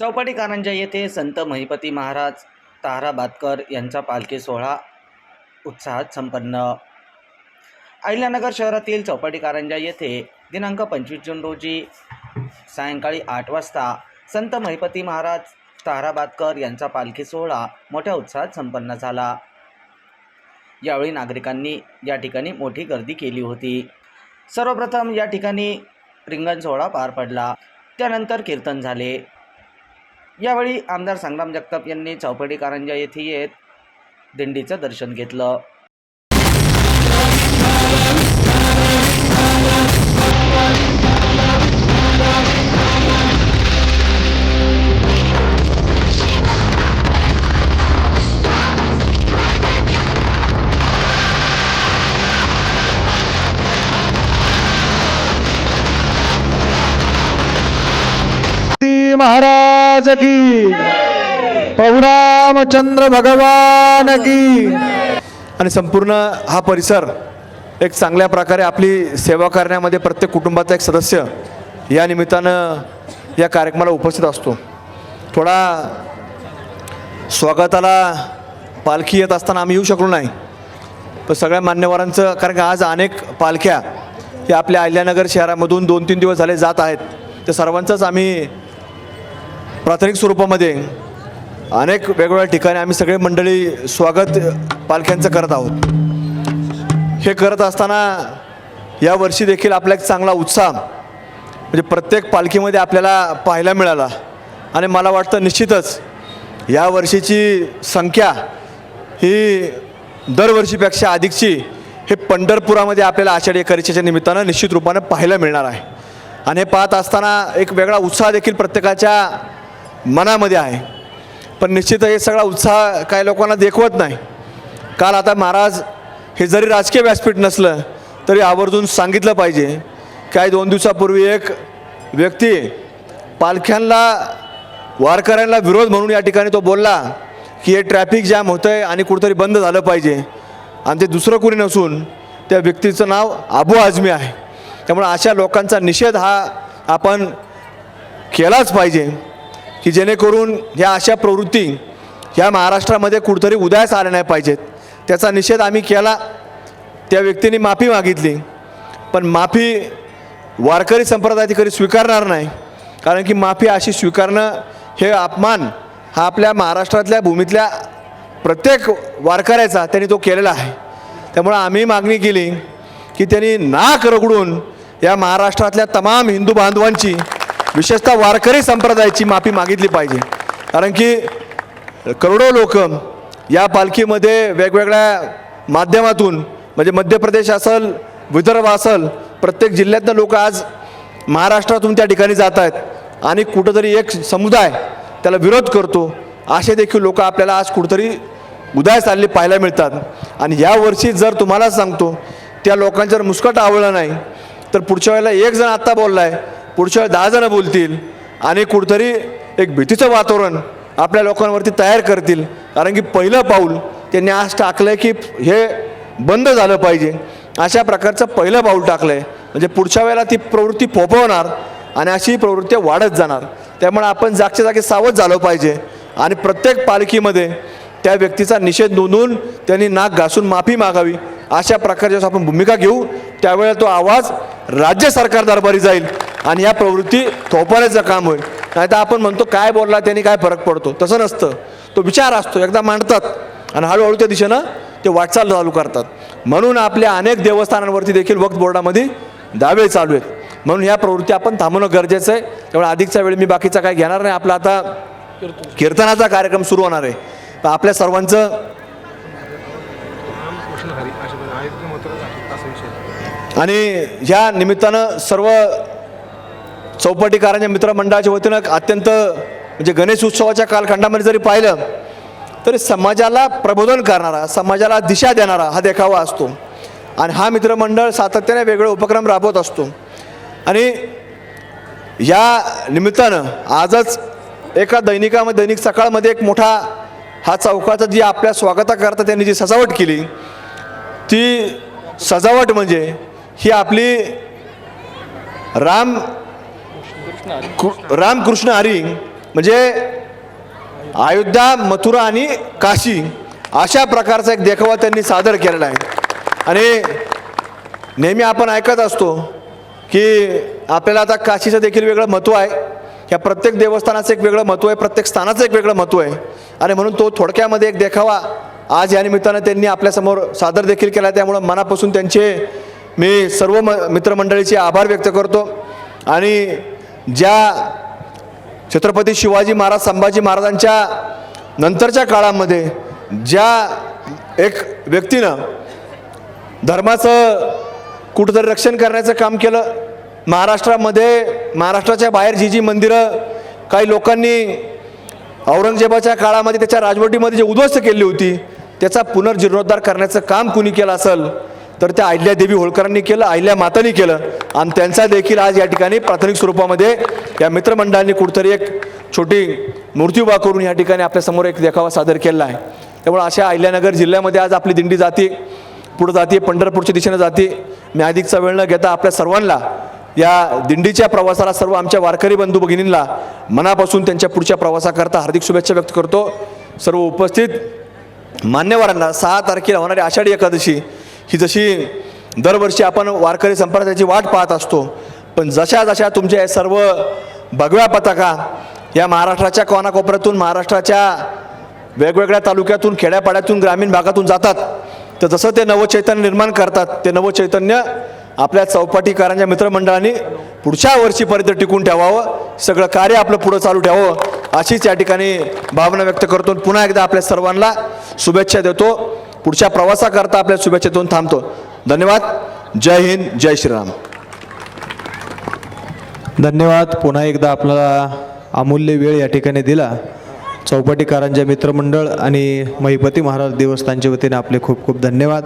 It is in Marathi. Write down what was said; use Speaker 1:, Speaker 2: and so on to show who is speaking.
Speaker 1: चौपाटी कारंजा येथे संत महिपती महाराज ताराबादकर यांचा पालखी सोहळा उत्साहात संपन्न. अहिल्यानगर शहरातील चौपाटी कारंजा येथे दिनांक पंचवीस जून रोजी सायंकाळी आठ वाजता संत महिपती महाराज ताराबादकर यांचा पालखी सोहळा मोठ्या उत्साहात संपन्न झाला. यावेळी नागरिकांनी या ठिकाणी मोठी गर्दी केली होती. सर्वप्रथम या ठिकाणी रिंगण सोहळा पार पडला. त्यानंतर कीर्तन झाले. यावेळी आमदार संग्राम जगताप यांनी चौपाटी कारंजा येथे येत दिंडीचं दर्शन घेतलं.
Speaker 2: महाराज महाराज की? रामचंद्र भगवान की? आणि संपूर्ण हा परिसर एक चांगल्या प्रकारे आपली सेवा करण्यामध्ये प्रत्येक कुटुंबाचा एक सदस्य या निमित्तानं या कार्यक्रमाला उपस्थित असतो. थोडा स्वागताला पालखी येत असताना आम्ही येऊ शकलो नाही. पण सगळ्या मान्यवरांचं कारण की आज अनेक पालख्या या आपल्या अहिल्यानगर शहरामधून दोन तीन दिवस झाले जात आहेत. त्या सर्वांचंच आम्ही प्राथमिक स्वरूपामध्ये अनेक वेगवेगळ्या ठिकाणी आम्ही सगळे मंडळी स्वागत पालख्यांचं करत आहोत. हे करत असताना या वर्षी देखील आपला एक चांगला उत्साह म्हणजे प्रत्येक पालखीमध्ये आपल्याला पाहायला मिळाला. आणि मला वाटतं निश्चितच या वर्षीची संख्या ही दरवर्षीपेक्षा अधिकची हे पंढरपुरामध्ये आपल्याला आषाढी एकादशीच्या निमित्तानं निश्चित रूपानं पाहायला मिळणार आहे. आणि हे पाहत असताना एक वेगळा उत्साह देखील प्रत्येकाच्या मनामध्ये आहे. पण निश्चित हे सगळा उत्साह काही लोकांना देखवत नाही. काल आता महाराज हे जरी राजकीय व्यासपीठ नसलं तरी आवर्जून सांगितलं पाहिजे काही दोन दिवसापूर्वी एक व्यक्ती पालख्यांना वारकऱ्यांना विरोध म्हणून या ठिकाणी तो बोलला की हे ट्रॅफिक जॅम होतं आहे आणि कुठंतरी बंद झालं पाहिजे. आणि ते दुसरं कोणी नसून त्या व्यक्तीचं नाव आबू आझमी आहे. त्यामुळे अशा लोकांचा निषेध हा आपण केलाच पाहिजे. की जेणेकरून ह्या अशा प्रवृत्ती ह्या महाराष्ट्रामध्ये कुठंतरी उदयास आल्या नाही पाहिजेत. त्याचा निषेध आम्ही केला. त्या व्यक्तीने माफी मागितली. पण माफी वारकरी संप्रदायाची कधी स्वीकारणार नाही. कारण की माफी अशी स्वीकारणं हे अपमान हा आपल्या महाराष्ट्रातल्या भूमीतल्या प्रत्येक वारकऱ्याचा त्यांनी तो केलेला आहे. त्यामुळं आम्ही मागणी केली की त्यांनी नाक रगडून या महाराष्ट्रातल्या तमाम हिंदू बांधवांची विशेषतः वारकरी संप्रदायाची माफी मागितली पाहिजे. कारण की करोडो लोक या पालखीमध्ये वेगवेगळ्या माध्यमातून म्हणजे मध्य प्रदेश असेल विदर्भ असेल प्रत्येक जिल्ह्यातनं लोक आज महाराष्ट्रातून त्या ठिकाणी जात आहेत. आणि कुठंतरी एक समुदाय त्याला विरोध करतो. असे देखील लोक आपल्याला आज कुठंतरी उदयास आलेले पाहायला मिळतात. आणि यावर्षी जर तुम्हाला सांगतो त्या लोकांच्या जर मुस्कट आवडला नाही तर पुढच्या वेळेला एक जण आत्ता बोलला आहे पुढच्या वेळेला दहा जणं बोलतील आणि कुठंतरी एक भीतीचं वातावरण आपल्या लोकांवरती तयार करतील. कारण की पहिलं पाऊल त्यांनी आज टाकलं आहे की हे बंद झालं पाहिजे. अशा प्रकारचं पहिलं पाऊल टाकलं आहे म्हणजे पुढच्या वेळेला ती प्रवृत्ती फोपवणार आणि अशी प्रवृत्ती वाढत जाणार. त्यामुळे आपण जागच्या जागी सावध झालं पाहिजे. आणि प्रत्येक पालखीमध्ये त्या व्यक्तीचा निषेध नोंदवून त्यांनी नाक घासून माफी मागावी. अशा प्रकारची आपण भूमिका घेऊ त्यावेळेला तो आवाज राज्य सरकार दरबारी जाईल. आणि या प्रवृत्ती थोपवण्याचं काम होईल. नाही तर आपण म्हणतो काय बोलला त्यांनी काय फरक पडतो. तसं नसतं. तो विचार असतो एकदा मांडतात आणि हळूहळू त्या दिशेनं ते वाटचाल चालू करतात. म्हणून आपल्या अनेक देवस्थानांवरती देखील वक्त बोर्डामध्ये दावे चालू आहेत. म्हणून ह्या प्रवृत्ती आपण थांबवणं गरजेचं आहे. त्यामुळे अधिकचा वेळ मी बाकीचा काय घेणार नाही. आपला आता कीर्तनाचा कार्यक्रम सुरू होणार आहे. तर आपल्या सर्वांचं आणि ह्या निमित्तानं सर्व चौपाटीकारांच्या मित्रमंडळाच्या वतीनं अत्यंत म्हणजे गणेश उत्सवाच्या कालखंडामध्ये जरी पाहिलं तरी समाजाला प्रबोधन करणारा समाजाला दिशा देणारा हा देखावा असतो. आणि हा मित्रमंडळ सातत्याने वेगळे उपक्रम राबवत असतो. आणि या निमित्तानं आजच एका दैनिकामध्ये दैनिक सकाळमध्ये एक मोठा हा चौकाचा जी आपल्या स्वागताकरता त्यांनी जी सजावट केली ती सजावट म्हणजे ही आपली राम रामकृष्ण हरी. म्हणजे अयोध्या मथुरा आणि काशी अशा प्रकारचा एक देखावा त्यांनी सादर केलेला आहे. आणि नेहमी आपण ऐकत असतो की आपल्याला आता काशीचं देखील वेगळं महत्त्व आहे. या प्रत्येक देवस्थानाचं एक वेगळं महत्त्व आहे प्रत्येक स्थानाचं एक वेगळं महत्त्व आहे. आणि म्हणून तो थोडक्यामध्ये एक देखावा आज या निमित्तानं त्यांनी आपल्यासमोर सादर देखील केला त्यामुळं मनापासून त्यांचे मी सर्व म मित्रमंडळीचे आभार व्यक्त करतो. आणि ज्या छत्रपती शिवाजी महाराज संभाजी महाराजांच्या नंतरच्या काळामध्ये ज्या एक व्यक्तीनं धर्माचं कुठंतरी रक्षण करण्याचं काम केलं महाराष्ट्रामध्ये महाराष्ट्राच्या बाहेर जी जी मंदिरं काही लोकांनी औरंगजेबाच्या काळामध्ये त्याच्या राजवटीमध्ये जे उद्ध्वस्त केली होती त्याचा पुनर्जीर्णोद्धार करण्याचं काम कुणी केलं असेल तर त्या अहिल्यादेवी होळकरांनी केलं अहिल्या मातांनी केलं. आणि त्यांचा देखील आज या ठिकाणी प्राथमिक स्वरूपामध्ये या मित्रमंडळांनी कुठंतरी एक छोटी मूर्ती उभा करून या ठिकाणी आपल्यासमोर एक देखावा सादर केला आहे. त्यामुळे अशा अहिल्यानगर जिल्ह्यामध्ये आज आपली दिंडी जाते पुढं जाते पंढरपूरच्या दिशेनं जाते. मी अधिकचा वेळ न घेता आपल्या सर्वांना या दिंडीच्या प्रवासाला सर्व आमच्या वारकरी बंधू भगिनींना मनापासून त्यांच्या पुढच्या प्रवासाकरता हार्दिक शुभेच्छा व्यक्त करतो. सर्व उपस्थित मान्यवरांना सहा तारखेला होणारी आषाढी एकादशी ही जशी दरवर्षी आपण वारकरी संप्रदायाची वाट पाहत असतो पण जशा जशा तुमच्या सर्व भगव्या पताका या महाराष्ट्राच्या कोनाकोपऱ्यातून महाराष्ट्राच्या वेगवेगळ्या तालुक्यातून खेड्यापाड्यातून ग्रामीण भागातून जातात तर जसं ते नवचैतन्य निर्माण करतात ते नवचैतन्य आपल्या चौपाटीकारांच्या मित्रमंडळांनी पुढच्या वर्षीपर्यंत टिकून ठेवावं सगळं कार्य आपलं पुढं चालू ठेवावं अशीच या ठिकाणी भावना व्यक्त करतो. पुन्हा एकदा आपल्या सर्वांना शुभेच्छा देतो. पुढच्या प्रवासाकरता आपल्या शुभेच्छेतून थांबतो. धन्यवाद. जय हिंद जय श्रीराम.
Speaker 3: धन्यवाद. पुन्हा एकदा आपल्याला अमूल्य वेळ या ठिकाणी दिला. चौपाटीकारांच्या मित्रमंडळ आणि महिपती महाराज देवस्थानच्या वतीने आपले खूप खूप धन्यवाद.